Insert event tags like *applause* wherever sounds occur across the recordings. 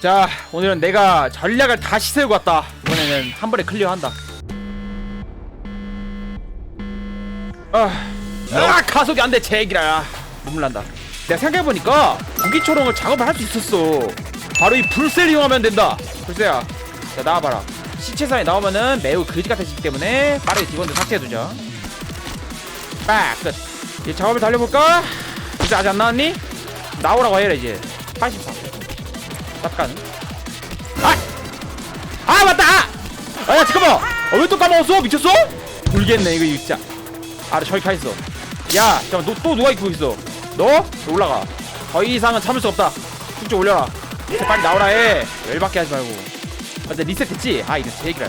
자 오늘은 내가 전략을 다시 세우고 왔다. 이번에는 한 번에 클리어한다. 아, 아 가속이 안돼 제기라. 눈물 난다. 내가 생각해보니까 무기초롱을 작업을 할 수 있었어. 바로 이 불새를 이용하면 된다. 불새야 자 나와봐라. 시체사에 나오면은 매우 거지 같아지기 때문에 빠르게 직원들 삭제해두자. 빡끝. 이제 작업을 달려볼까? 이제 아직 안 나왔니? 나오라고 해라 이제. 84 쌉가는 아! 아 맞다! 아! 야 잠깐만 아, 왜또 까먹었어? 미쳤어? 돌겠네 이거 진짜 아 저기 가있어 야 잠깐만 너, 또 누가 입고 있어 너? 너 올라가 더 이상은 참을 수 없다 숙제 올려라 리셋 빨리 나오라 해 열받게 하지 말고 아, 리셋 됐지? 아 이거 제 얘기라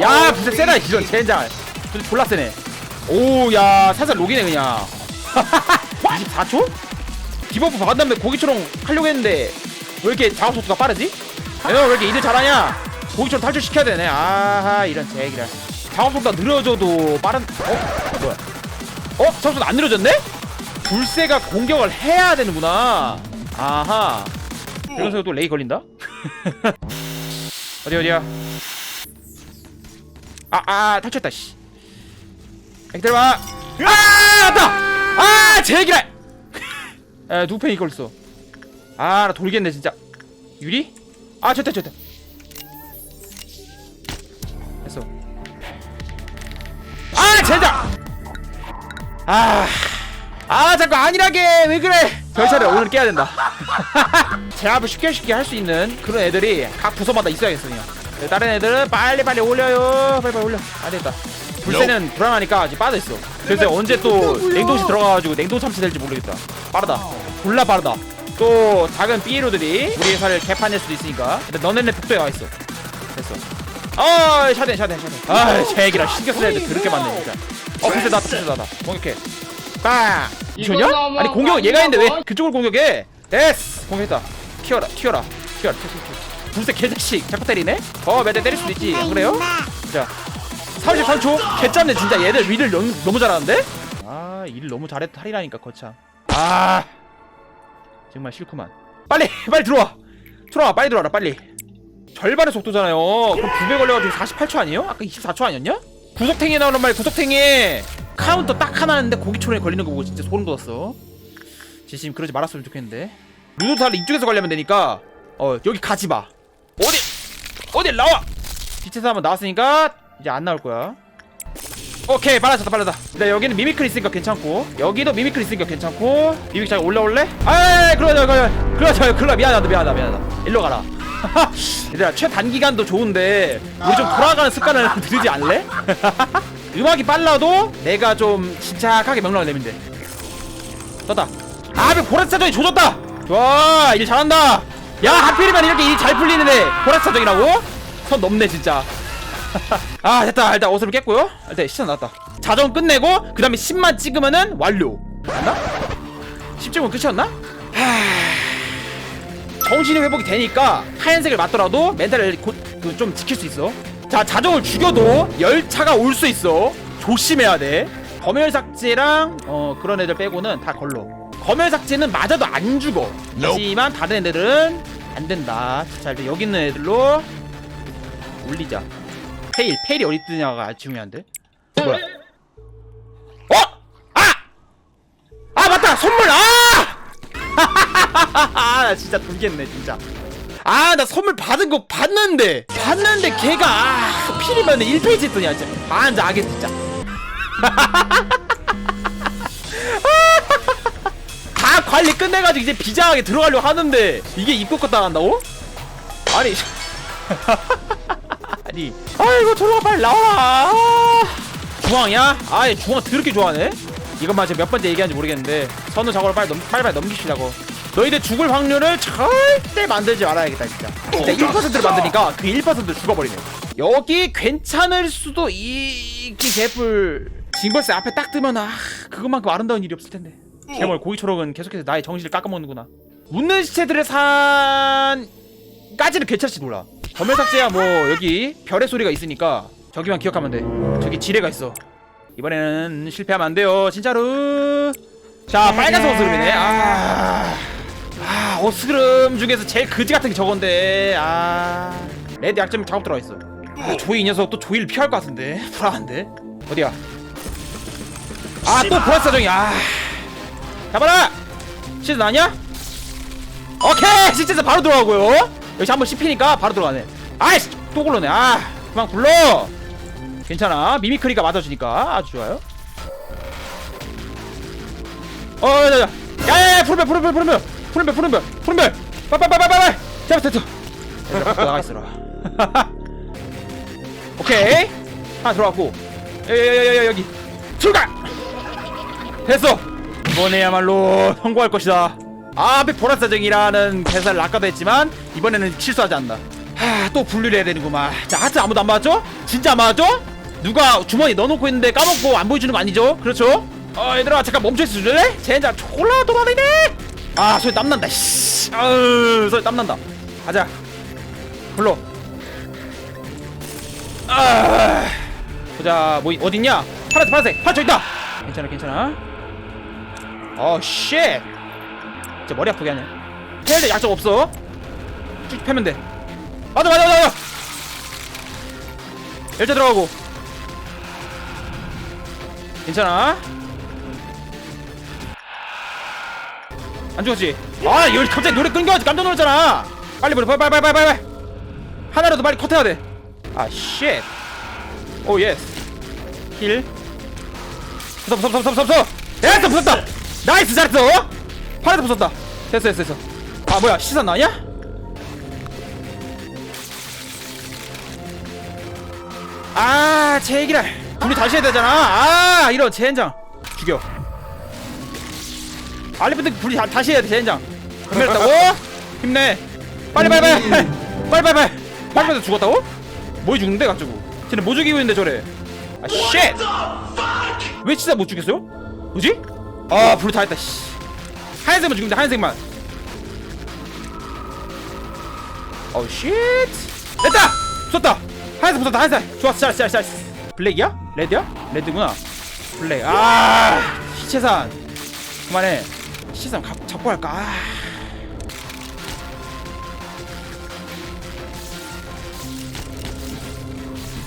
야 진짜 세다 이런 젠장 졸라 세네 오야 살살 녹이네 그냥 *laughs* 24초? 디버프 박은 다음에 고기처럼 하려고 했는데 왜 이렇게 작업 속도가 빠르지? 내가 왜 이렇게 일을 잘하냐? 고기처럼 탈출시켜야 되네 아하 이런 제기라 작업 속도가 느려져도 빠른 어? 뭐야 어? 작업 속도 안 느려졌네? 불새가 공격을 해야 되는구나 아하 이러면서 또 레이 걸린다? *laughs* 어디 어디야 아아 탈출했다 씨 기다려봐 아 왔다 아 제기라 에 누구팽이 걸렸어 아나 돌겠네 진짜. 유리? 아 좋다 좋다. 됐어. 아 젠장 아, 아 자꾸 안일하게! 왜 그래? 별차를 오늘 깨야 된다. *laughs* 제압을 쉽게 쉽게 할 수 있는 그런 애들이 각 부서마다 있어야겠어 그냥 다른 애들은 빨리 빨리 올려요. 빨리 빨리 올려. 안 되겠다. 불새는 불안하니까 지금 빠져 있어. 그래서 언제 또 냉동실 들어가가지고 냉동 참치 될지 모르겠다. 빠르다 졸라 빠르다. 또 작은 삐에로들이 우리 회사를 개판낼 수도 있으니까. 근데 너네네 복도에 와있어. 됐어. 어 샤덴 샤덴 샤덴. 아 제기라 신경 쓰는 애들 그렇게 많네 진짜. 어 불새 나왔다 불새 나왔다. 공격해. 빵! 미쳤냐? 아니 공격 얘가 했는데 왜 그쪽을 공격해? 됐어. 공격했다. 튀어라 튀어라 튀어라. 튀어 튀어 불새 개자식. 자꾸 때리네? 어몇대 때릴 수도 있지. 안 그래요? 자 33초. 개짠네 진짜. 얘들 위를 너무, 너무 잘하는데? 아일 너무 잘했다 할이라니까 거참 아 정말 싫구만. 빨리 빨리 들어와. 들어와 빨리 들어와라 빨리. 절반의 속도잖아요. 그럼 2배 걸려가지고 48초 아니에요? 아까 24초 아니었냐? 구석탱이에 나오는 말 구석탱이 카운터 딱 하나 하는데 고기초롱에 걸리는 거 보고 진짜 소름 돋았어. 지금 그러지 말았으면 좋겠는데. 루도타를 이쪽에서 관리하면 되니까 어 여기 가지마. 어디 어디 나와! 빛에서 한번 나왔으니까 이제 안 나올 거야 오케이 빨라졌다 빨라졌다. 일단 여기는 미미클 있으니까 괜찮고. 여기도 미미클 있으니까 괜찮고. 미미클 잘 올라올래? 아이 그러자 그러자 그러자 그러자 미안하다 미안하다 미안하다. 일로 가라. *laughs* 얘들아 최단기간도 좋은데 우리 좀 돌아가는 습관을 *laughs* 들이지 않을래? *laughs* 음악이 빨라도 내가 좀 침착하게 명령을 내면 돼 떴다. 아배 보라사정이 조졌다! 좋아 일 잘한다. 야 하필이면 이렇게 일잘 풀리는데 보라사정이라고? 선 넘네 진짜 아 됐다. 일단 옷을 깼고요. 일단 시간 나왔다. 자정 끝내고 그 다음에 10만 찍으면은 완료. 맞나? 10점은 끝이었나? 하... 정신이 회복이 되니까 하얀색을 맞더라도 멘탈을 고, 그 좀 지킬 수 있어. 자 자정을 죽여도 열차가 올 수 있어. 조심해야 돼. 검열 삭제랑 어 그런 애들 빼고는 다 걸러. 검열 삭제는 맞아도 안 죽어. 하지만 다른 애들은 안 된다. 자 일단 여기 있는 애들로 올리자 페일 페일이 어디 뜨냐가 중요한데 뭐야 어? 아! 아 맞다 선물 *laughs* 아! 나 진짜 돌겠네 진짜 아 나 선물 받은 거 봤는데 봤는데 걔가 아 필이면 1페이지 했더니 진짜 반자 아게 진짜 다 관리 끝내가지고 이제 비장하게 들어가려고 하는데 이게 입국 다 한다고? 아니 *laughs* 아니. 아이고 들어가 빨리 나와 중앙이야? 아이 중앙 더럽게 좋아하네? 이것만 지금 몇 번째 얘기하는지 모르겠는데 선우 작업을 빨리 넘, 빨리 빨리 넘기시라고. 너희들 죽을 확률을 절대 만들지 말아야겠다 진짜. 진짜 1%를 만드니까 그 1%를 죽어버리네. 여기 괜찮을 수도 있기 개뿔. 징벌스 앞에 딱 뜨면 아 그것만큼 아름다운 일이 없을 텐데. 개멀 고기초록은 계속해서 나의 정신을 깎아먹는구나. 묻는 시체들의 산까지는 괜찮지 몰라 검열 삭제야 뭐. 여기 별의 소리가 있으니까. 저기만 기억하면 돼. 저기 지뢰가 있어. 이번에는 실패하면 안 돼요. 진짜로. 자 빨간색 옷으로이네. 아, 아 거스름 중에서 제일 그지 같은 게 저건데. 아. 레드 약점이 작업 들어가 있어. 아, 조이 이 녀석 또 조이를 피할 것 같은데. 불안한데. 어디야? 아 또 보라스 사정이 아. 잡아라! 시즌 아니야? 오케이! 시즌에서 바로 들어가고요 역시 한번 씹히니까 바로 들어가네. 아이씨 또 굴러네. 아 그만 굴러. 괜찮아. 미미크리가 맞아주니까 아주 좋아요. 어, 야야야, 야야야, 푸른별, 푸른별, 푸른별, 푸른별, 푸른별, 푸른별, 빨빨빨빨빨, 잡았어, 됐어. 나가 있어라. *laughs* 오케이, 하나 들어갔고, 야야야야 여기. 출발. 됐어. 이번에야말로 성공할 것이다. 아, 앞에 보라사정이라는 대사를 아까도 했지만 이번에는 실수하지 않는다. 하, 또 분류를 해야 되는구만. 자, 하트 아무도 안 맞았죠? 진짜 안 맞았죠? 누가 주머니 넣어놓고 있는데 까먹고 안 보여주는 거 아니죠? 그렇죠? 어 얘들아 잠깐 멈춰있어 줄래? 젠장 졸라 돌아다니네 아 소리 땀난다 씨 아으 소리 땀난다 가자 불러 아 보자 뭐 어딨냐 파란색 파란색 파란색 있다 괜찮아 괜찮아 어 쉣 진짜 머리 아프게 하네 패는데 약점 없어 쭉 패면 돼 맞아 맞아 맞아 열쇠 들어가고 괜찮아 안 죽었지? 아, 이거 갑자기 노래 끊겨가지고 깜짝 놀랐잖아. 빨리 버려, 빨리. 하나라도 빨리 컷해야 돼. 아, 쉣. 오, 예스. 힐. 부숴, 부숴, 부숴, 부숴, 부숴. 됐어, 부쉈다. 나이스, 잘했어. 파란색 부쉈다. 됐어 됐어 됐어. 아 뭐야 시선 나냐? 아 제기랄 분리 다시 해야 되잖아. 아 이런 젠장. 죽여. 알리프트 분리 다, 다시 해야 돼 젠장. 금메렸다고? *laughs* 힘내. 빨리 빨리 빨리. 음. 빨리 빨리 빨리. 빨리 죽었다고? 뭐 죽는데 갑자기? 쟤네 뭐 죽이고 있는데 저래? 아쉣왜 진짜 못 죽였어요? 뭐지? 아 분리 다 했다 씨. 하얀색만 돼 하얀색만 어우 쉣 됐다! 쏘다 하얀색 부쉈다 하얀색 좋았어 잘했어 잘했어 잘했어 블랙이야? 레드야? 레드구나 블랙 아 시체산 그만해 시선 가, 잡고 할까? 아.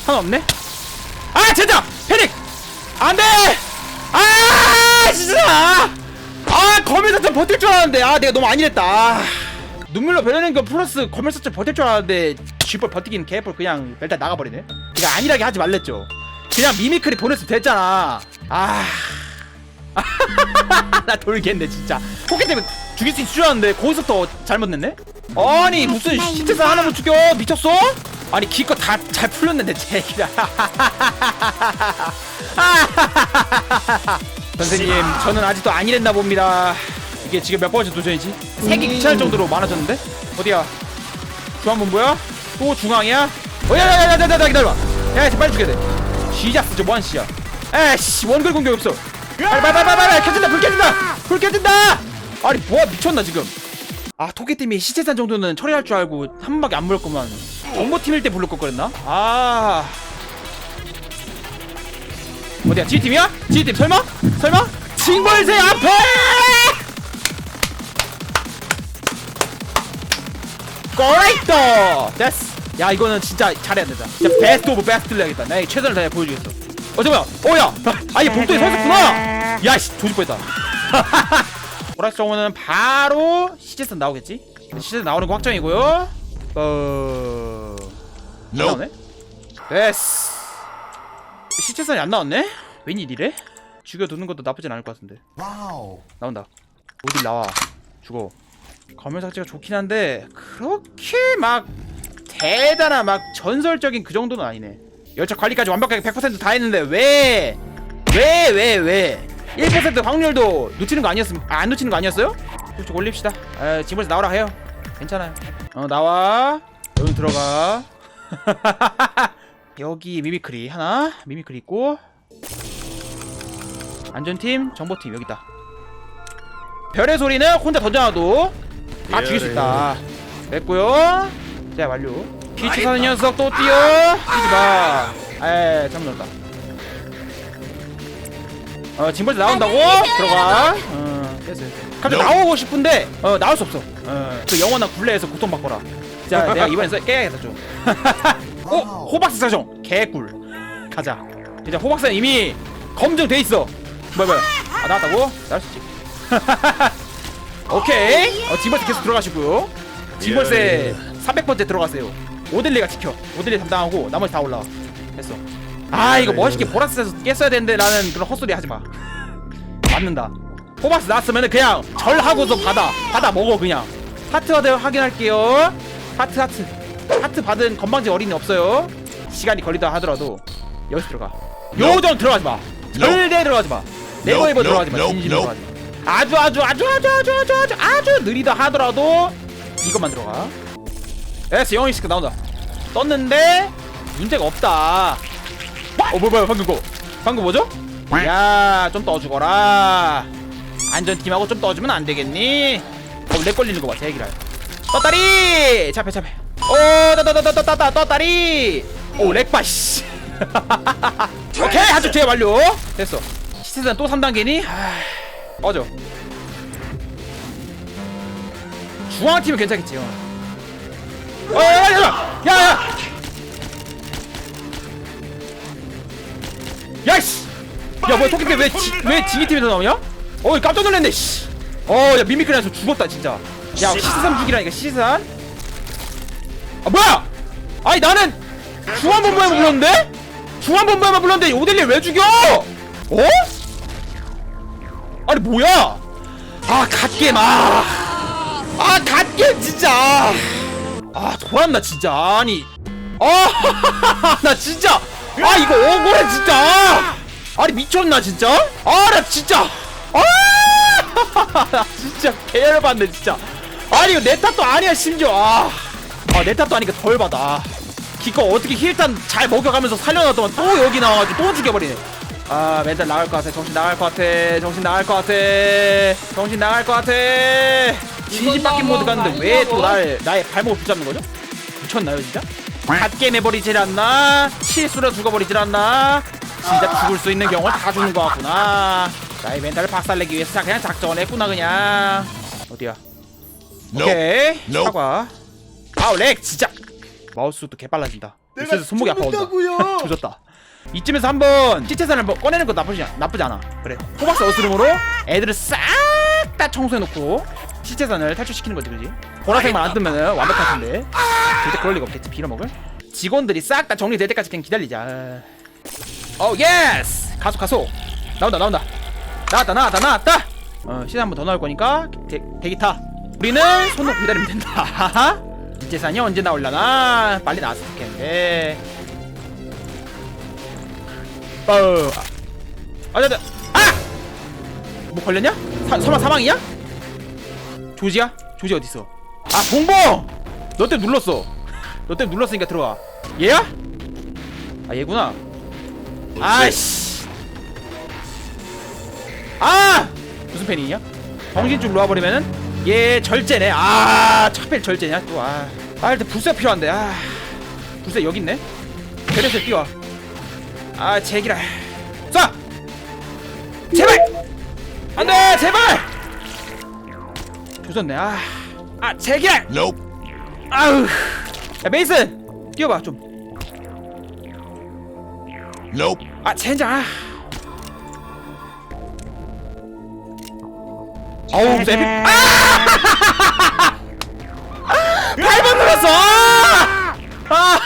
하나 없네? 아 젠장! 패닉! 안돼! 아 진짜! 아 검열사점 버틸 줄 알았는데. 아 내가 너무 안일했다. 아. 눈물로 변하는 거 플러스 검열사점 버틸 줄 알았는데 쥐벌 버티기는 개벌 그냥 일단 나가버리네. 그냥 안일하게 하지 말랬죠. 그냥 미미크리 보냈으면 됐잖아. 아... *laughs* 나 돌겠네 진짜. 포켓 때문에 죽일 수 있을 줄 알았는데 거기서부터 잘못 냈네? 아니 무슨 시체사 하나만 죽여? 미쳤어? 아니 기껏 다 잘 풀렸는데 제기라 *laughs* 선생님 저는 아직도 아니랬나 봅니다. 이게 지금 몇 번째 도전이지? 세개 귀찮을 정도로 많아졌는데? 어디야? 중앙본부야? 또 중앙이야? 어야야야야야야 기다려봐. 야 빨리 죽여야 돼. 시작스 저 뭐한 씨야? 에이씨 원글 공격 없어. 빨리 빨리 빨리 빨리 켜진다 불 켜진다 불 켜진다! 아니 뭐야 미쳤나 지금? 아 토끼팀이 시체산 정도는 처리할 줄 알고 한 번밖에 안 물었구만. 정보팀일 때 부를 걸 그랬나? 아 어디야? G팀이야? G팀 설마? 설마? 징벌새 앞에! 꼬레이터 됐어. 야 이거는 진짜 잘해야 된다. 진짜 베스트 오브 베스트를 해야겠다. 내가 최선을 다해 보여주겠어. 어 잠깐만. 어야. 아얘 복도에 서 있었구나. 야씨 조질 뻔했다. *laughs* 보라색 정원은 바로 시제선 나오겠지? 시제선 나오는 거 확정이고요. 어... 안 나오네? 됐어 시체선이 안 나왔네? 웬일이래? 죽여두는 것도 나쁘진 않을 것 같은데 Wow. 나온다 어딜 나와 죽어 검열 삭제가 좋긴 한데 그렇게 막 대단한 막 전설적인 그 정도는 아니네 열차 관리까지 완벽하게 100%다 했는데 왜? 왜 왜 왜? 1% 확률도 놓치는 거 아니었음 아, 안 놓치는 거 아니었어요? 좀 올립시다 에 집에서 나오라 해요 괜찮아요 어 나와 여기 들어가 *laughs* 여기 미미크리 하나 미미크리 있고. 안전팀 정보팀 여기 있다. 별의 소리는 혼자 던져놔도 다 죽일 수 있다. 됐고요. 자 완료. 피치 사는 녀석 또 뛰어. 뛰지마. 에이 잘못 넣었다. 어 징벌 나온다고? 들어가. 어 됐어 됐어 갑자기 나오고 싶은데 어 나올 수 없어. 어, 그 영원한 굴레에서 고통받거라. 자 내가 *laughs* 이번엔 써 깨야겠다 좀 *laughs* 어? 호박스 사정. 개꿀. 가자. 이제 호박스는 이미 검증돼 있어. 뭐야 뭐야. 아 나왔다고? 나올 수 있지. *laughs* 오케이. 어, 징벌세 계속 들어가시고요 징벌세 300번째 들어가세요. 오델리가 지켜. 오델리 담당하고 나머지 다 올라와. 됐어. 아 이거 멋있게 보라스에서 깼어야 되는데 라는 그런 헛소리 하지마. 맞는다. 호박스 나왔으면 그냥 절하고서 받아. 받아 먹어 그냥. 하트 어드 확인할게요. 하트 하트 하트 받은 건방지 어린이 없어요. 시간이 걸리다 하더라도 여기서 들어가. 요정 들어가지 마. 절대 들어가지 마. 네버 에버 들어가지 마. 진심으로 들어가지 마. 아주 아주 아주 아주 아주 아주 아주 아주 느리다 하더라도 이것만 들어가. 에스 영희 씨가 나온다. 떴는데 문제가 없다. 어 뭐야 뭐야 방금 거. 방금 뭐죠? 야좀 떠주거라. 안전팀하고 좀 떠주면 안 되겠니? 어렉 걸리는 거봐 제기랄 떴다리! 잡해 잡해 오 떠떠떠떠떠떠 떴다리 오 렉바 씨 오케이 한쪽 제어 완료 됐어 시세단 또 3단계니? 꺼져 중앙팀은 괜찮겠지 어. 어, 야, 야, 야, 야, 야, 야, 씨, 야, 뭐야, 토끼 때왜 지, 왜 지기 팀에서 나오냐? 어, 깜짝 놀랐네, 씨. 어, 야, 미미크라서 죽었다, 진짜. 야, 시스산 죽이라니까, 시스산. 아, 뭐야? 아니, 나는 중앙본부에만 불렀는데? 중앙본부에만 불렀는데 오델리 왜 죽여? 어? 아니, 뭐야? 아, 갓겜, 아. 아, 갓겜, 진짜. 아 돌았나 진짜 아니 *laughs* 아 나 진짜 아 이거 억울해 진짜 아니 미쳤나 진짜 아 나 진짜 *laughs* 아나 진짜 개열 받네 진짜 아니 이거 내 탓도 아니야 심지어 아 내 탓도 아니까 덜 받아 기껏 어떻게 힐탄 잘 먹여가면서 살려놨더만 또 여기 나와가지고 또 죽여버리네 아 멘탈 나갈 것 같아 정신 나갈 것 같아 정신 나갈 것 같아 정신 나갈 것 같아 진심 바뀐 모드 갔는데 왜또날 나의 발목을 붙잡는 거죠? 미쳤나요 진짜? 갓게임 해버리질 않나? 실수로 죽어버리질 않나? 진짜 죽을 수 있는 경우는 다 죽는 것 같구나 나의 멘탈을 박살내기 위해서 그냥 작정을 했구나 그냥 어디야? 오케이 Nope. 사과 아우 렉 진짜. 마우스도 개빨라진다. 그래서 손목이 아파온다. *laughs* 조졌다. 이쯤에서 한번 시체산을 뭐 꺼내는 거 나쁘지, 않- 나쁘지 않아. 그래. 호박스 어스름으로 애들을 싹 다 청소해놓고 시체산을 탈출시키는 거지 그지? 보라색만 안 뜨면 완벽할 텐데. 절대 그럴 리가 없겠지 빌어먹을? 직원들이 싹 다 정리될 때까지 그냥 기다리자. 어 예스 가속 가속. 나온다 나온다. 나왔다 나왔다 나왔다. 어 시간 한번 더 나올 거니까 대, 대기 타. 우리는 손 놓고 기다리면 된다 *laughs* 시체산이 언제 나올라나 빨리 나왔으면 좋겠는데 어. 아, 아, 아, 아! 뭐 걸렸냐? 사, 설마 사망이야? 조지야? 조지 어디 있어? 아, 봉봉! 너 때문에 눌렀어. 너 때문에 눌렀으니까 들어와. 얘야? 아, 얘구나. 아이씨. 아! 무슨 팬이냐? 정신 좀 놓아버리면은 얘 절제네. 아, 차필 절제냐? 또 아. 아, 일단 불사 필요한데. 아. 불사 여기 있네. 베레스 뛰어. 아 제기라 쏴 제발 안돼 제발 조졌네 아아 제기라 Nope. 아우 야 메이슨 뛰어봐 좀아 Nope. 젠장 아 아우 에픽 아! 8번 눌렀어! 아!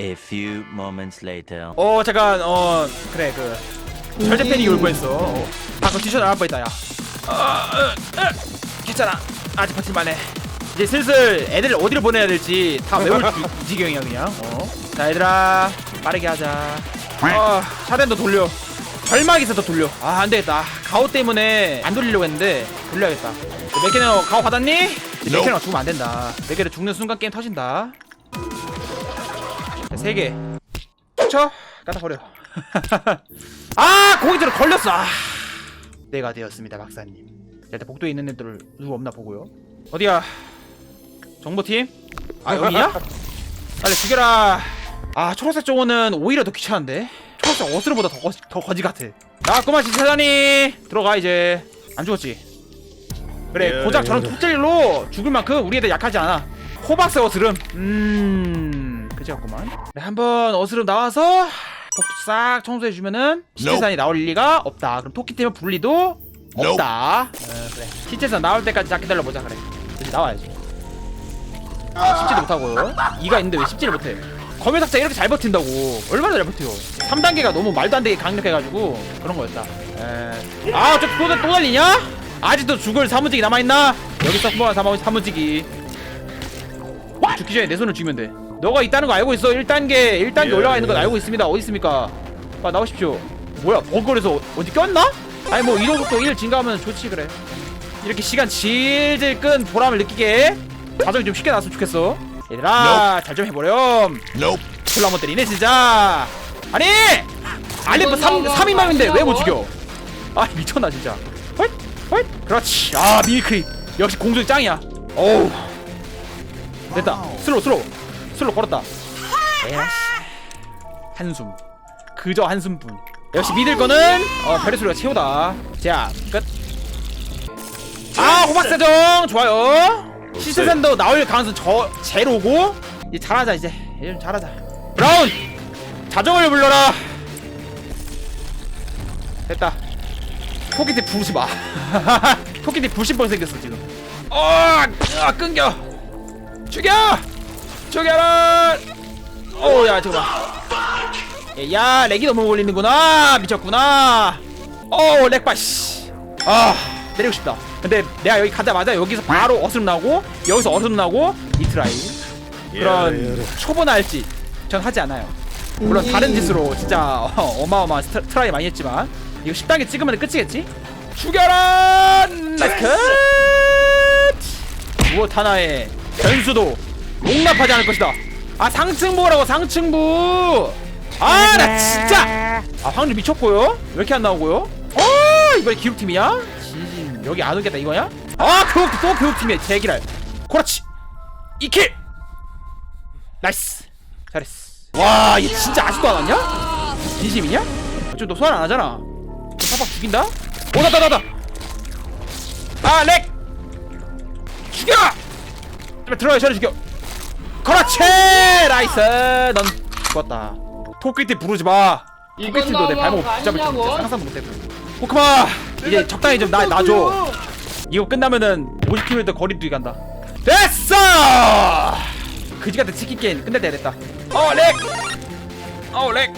A few moments later. 어 잠깐 어 그래 그 절대 패닉이 올 뻔했어. 어, 방금 뒤쳐 나갈 뻔했다 야. 어, 어, 어, 괜찮아. 아직 버틸만해 이제 슬슬 애들 어디로 보내야 될지 다 외울 지- *laughs* 지경이야 그냥 어. 자 얘들아 빠르게 하자 어 차단도 돌려 절망에서 더 돌려 아 안되겠다 가오 때문에 안 돌리려고 했는데 돌려야겠다 맥케너 가오 받았니? 맥케너 죽으면 안된다 맥케너 죽는 순간 게임 터진다 세 개. 쳐 갖다 버려. *laughs* 아 고기들을 걸렸어. 아. 내가 되었습니다 박사님. 일단 복도에 있는 애들 누구 없나 보고요. 어디야? 정보팀? 아 여기냐? 빨리 죽여라. 아 초록색 저거는 오히려 더 귀찮은데? 초록색 어스름보다 더, 거, 더 거지 같아. 나왔구만 진짜자니 들어가 이제. 안 죽었지? 그래 예, 고작 예, 저런 예. 톱질로 죽을 만큼 우리 애들 약하지 않아. 호박색 어스름. 음 그지 같구만. 그래 한번 어스름 나와서 복도 싹 청소해주면은 시체산이 나올 리가 없다. 그럼 토끼 때문에 불 리도 없다. 어, 그래. 시체산 나올 때까지 딱 기다려보자 그래. 이제 나와야지. 아, 씹지도 못하고요. 이가 있는데 왜 씹지를 못해? 검열삭자 이렇게 잘 버틴다고. 얼마나 잘 버텨요. 3단계가 너무 말도 안 되게 강력해가지고 그런 거였다. 에... 아저 또, 또 달리냐? 아직도 죽을 사무직이 남아있나? 여기서 한번 사무, 사무직이. 죽기 전에 내 손을 죽이면 돼. 너가 있다는 거 알고 있어? 1단계 1단계 예, 올라가 있는 건 예. 알고 있습니다. 어디 있습니까? 아 나오십시오. 뭐야 버거에서 어디 꼈나? 아니 뭐 이동 속도 1 증가하면 좋지 그래. 이렇게 시간 질질 끈 보람을 느끼게 과정이 좀 쉽게 나왔으면 좋겠어. 얘들아 잘 좀 해보렴. Nope. 졸라 못 때리네 진짜. 아니 알리프 3, 3인방인데 왜 못 죽여? 아 미쳤나 진짜. 헐? 헐? 그렇지. 아 미미크리. 역시 공중 짱이야. 어우. 됐다. 슬로우 슬로우. 슬로우 걸었다. 에라씨 한숨. 그저 한숨뿐. 역시 믿을 거는 어, 별의 소리가 최고다. 자끝아 호박사정. 좋아요 시스템도 나올 가능성 저 제로고. 이제 잘하자 이제. 이제 좀 잘하자. 브라운! 자정을 불러라. 됐다. 토끼띠 부르지 마. *laughs* 토끼띠 불신 뻔 생겼어 지금. 어 아, 끊겨. 죽여! 죽여라 어야 잠깐만. 야, 야 렉이 너무 걸리는구나. 미쳤구나. 어 렉바 씨아 때리고 싶다 근데 내가 여기 가자마자 여기서 바로 어스름 나오고 여기서 어스름 나오고 이트라이. 그런 예, 예. 초보 날짓 전 하지 않아요. 물론 다른 짓으로 진짜 어, *laughs* 어마어마한 스트, 트라이 많이 했지만 이거 10단계 찍으면 끝이겠지? 죽여라! 나이스 컷 무엇 하나의 변수도 용납하지 않을 것이다. 아 상층부라고 상층부! 아 나 진짜! 아 확률 미쳤고요? 왜 이렇게 안 나오고요? 어 이번에 기록팀이야 여기 안 오겠다 이거야? 아 교육 또 교육팀이야 제기랄. 그렇지 이킬! 나이스. 잘했어. 와얘 진짜 아직도 안 왔냐? 진심이냐? 좀너 소환 안 하잖아. 너 팍팍 죽인다? 오다 다 다 다. 아렉! 죽여! 제발 들어야 저리 죽여. 그렇지 나이스. 넌 죽었다. 토끼띠 부르지 마. 토끼띠도 내 발목 붙잡을 줄 아니냐고? 상상 못했고. 포크마 이제 적당히 좀 나, 놔줘. 이거 끝나면은 50km 거리도 간다. 됐어! 그지 같은 치킨 게임 끝낼 때가 됐다. 어 렉! 어 렉!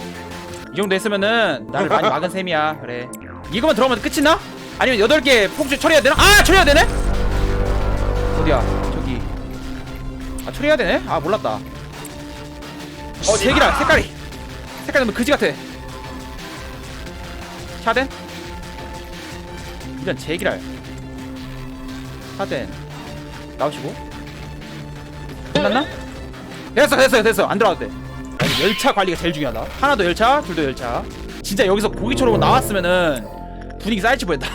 이 정도 했으면은 나를 많이 막은 셈이야. 그래. 이거만 들어가면 끝이 나? 아니면 8개 폭주 처리해야 되나? 아 처리해야 되네? 어디야? 저기. 아 처리해야 되네? 아 몰랐다. 어 제기라 색깔이. 색깔 너무 그지 같아. 샤덴 이런 제기랄 샤덴 나오시고. 끝났나? 됐어 됐어 됐어. 안 들어가도 돼. 아니, 열차 관리가 제일 중요하다. 하나도 열차 둘도 열차. 진짜 여기서 고기처럼 나왔으면은 분위기 쌓일지 보였다.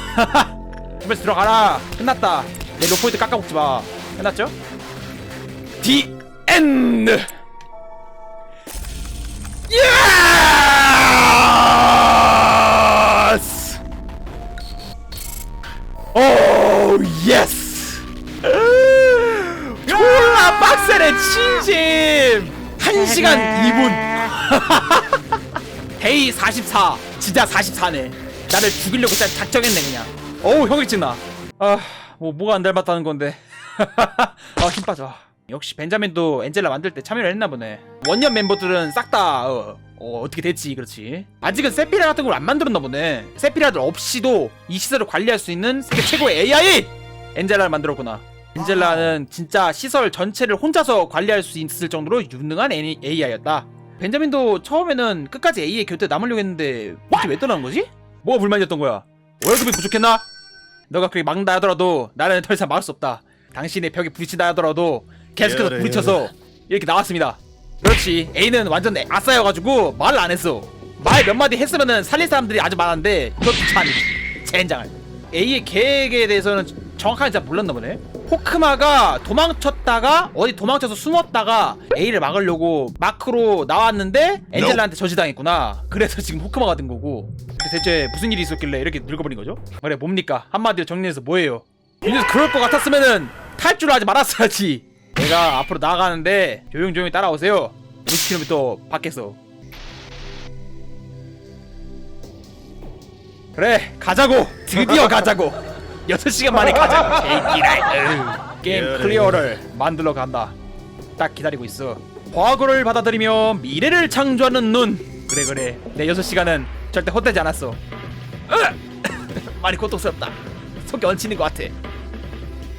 주변에서 *laughs* 들어가라. 끝났다. 내 로포인트 깎아먹지 마. 끝났죠? 디 엔드 1시간 2분. 데이 44 진짜 44네. 나를 죽이려고 진짜 작정했네 그냥. 어우 형일증나 아뭐 뭐가 안 닮았다는 건데. *laughs* 아힘 빠져. 역시 벤자민도 엔젤라 만들 때 참여를 했나 보네. 원년 멤버들은 싹다 어, 어, 어 떻게 됐지 그렇지? 아직은 세피라 같은 걸 안 만들었나 보네. 세피라들 없이도 이 시설을 관리할 수 있는 세계 최고의 AI 엔젤라를 만들었구나 엔젤라는 진짜 시설 전체를 혼자서 관리할 수 있을 정도로 유능한 AI였다 벤자민도 처음에는 끝까지 A의 곁에 남으려고 했는데 굳이 왜 떠나는 거지? 뭐가 불만이었던 거야? 월급이 부족했나? 너가 그렇게 막다 하더라도 나는 더 이상 막을 수 없다. 당신의 벽에 부딪힌다 하더라도 계속해서 예래, 부딪혀서 이렇게 나왔습니다. 그렇지. A는 완전 아싸여가지고 말을 안 했어. 말 몇 마디 했으면은 살릴 사람들이 아주 많았는데 그것도 참 젠장을. A의 계획에 대해서는 정확하게 잘 몰랐나 보네. 호크마가 도망쳤다가 어디 도망쳐서 숨었다가 A를 막으려고 마크로 나왔는데 엔젤라한테 저지당했구나. 그래서 지금 호크마가 된 거고. 근데 대체 무슨 일이 있었길래 이렇게 늙어버린 거죠? 그래 뭡니까? 한마디로 정리해서 뭐예요? 윤서 그럴 것 같았으면은 탈출을 하지 말았어야지. 내가 앞으로 나가는데 조용조용히 따라오세요. 50km 밖에서. 그래 가자고. 드디어 가자고 6시간 만에 가자고 제기랄. *laughs* 게임 클리어를 만들러 간다. 딱 기다리고 있어. 과거를 받아들이며 미래를 창조하는 눈. 그래 그래. 내 6시간은 절대 헛되지 않았어. 으! *laughs* 많이 고통스럽다. 속이 얹히는 것 같아